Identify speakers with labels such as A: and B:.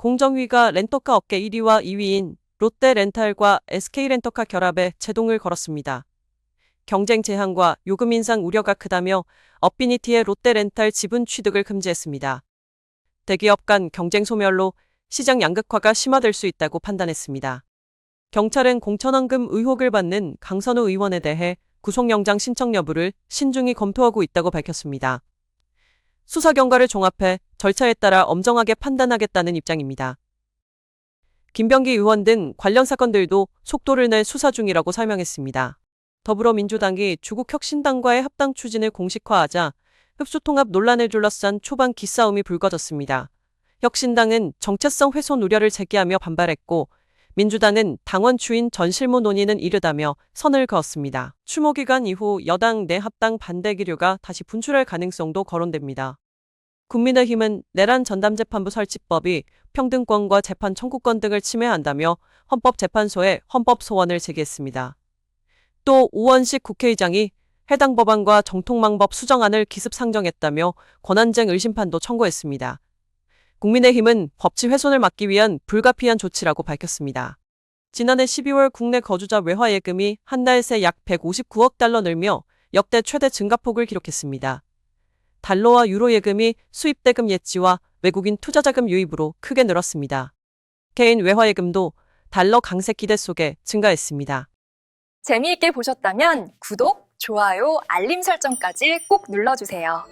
A: 공정위가 렌터카 업계 1위와 2위인 롯데 렌탈과 SK 렌터카 결합에 제동을 걸었습니다. 경쟁 제한과 요금 인상 우려가 크다며 업비니티의 롯데 렌탈 지분 취득을 금지했습니다. 대기업 간 경쟁 소멸로 시장 양극화가 심화될 수 있다고 판단했습니다. 경찰은 공천원금 의혹을 받는 강선우 의원에 대해 구속영장 신청 여부를 신중히 검토하고 있다고 밝혔습니다. 수사 경과를 종합해 절차에 따라 엄정하게 판단하겠다는 입장입니다. 김병기 의원 등 관련 사건들도 속도를 내 수사 중이라고 설명했습니다. 더불어민주당이 주국 혁신당과의 합당 추진을 공식화하자 흡수통합 논란을 둘러싼 초반 기싸움이 불거졌습니다. 혁신당은 정체성 훼손 우려를 제기하며 반발했고 민주당은 당원 추인 전실무 논의는 이르다며 선을 그었습니다. 추모 기간 이후 여당 내 합당 반대 기류가 다시 분출할 가능성도 거론됩니다. 국민의힘은 내란 전담재판부 설치법이 평등권과 재판 청구권 등을 침해한다며 헌법재판소에 헌법 소원을 제기했습니다. 또 오원식 국회의장이 해당 법안과 정통망법 수정안을 기습 상정했다며 권한쟁 의심판도 청구했습니다. 국민의힘은 법치 훼손을 막기 위한 불가피한 조치라고 밝혔습니다. 지난해 12월 국내 거주자 외화 예금이 한 달 새 약 159억 달러 늘며 역대 최대 증가폭을 기록했습니다. 달러와 유로 예금이 수입 대금 예치와 외국인 투자 자금 유입으로 크게 늘었습니다. 개인 외화 예금도 달러 강세 기대 속에 증가했습니다.
B: 재미있게 보셨다면 구독, 좋아요, 알림 설정까지 꼭 눌러주세요.